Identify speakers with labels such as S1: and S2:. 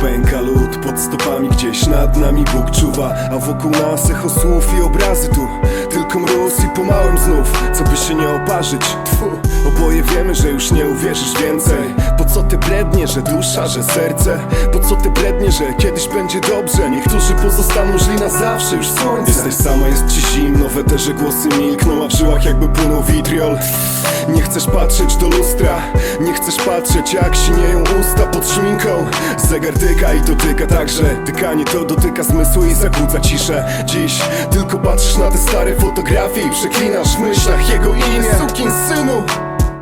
S1: pęka lód pod stopami gdzieś nad nami Bóg czuwa A wokół nas echo słów i obrazy tu. Tylko mróz i pomałem znów Co by się nie oparzyć. Tfu. Oboje wiemy, że już nie uwierzysz więcej. Po co ty brednie, że dusza, że serce? Po co ty brednie, że kiedyś będzie dobrze? Niektórzy pozostaną źli na zawsze już słońce. Jesteś sama, jest ci zimno, w eterze głosy milkną A w żyłach jakby płynął witriol. Nie chcesz patrzeć do lustra Nie chcesz patrzeć jak sinieją usta pod szminką Zegar tyka i dotyka także. Tykanie to dotyka zmysłu i zakłóca ciszę. Dziś tylko patrzysz na te stare fotografie I przeklinasz w myślach jego imię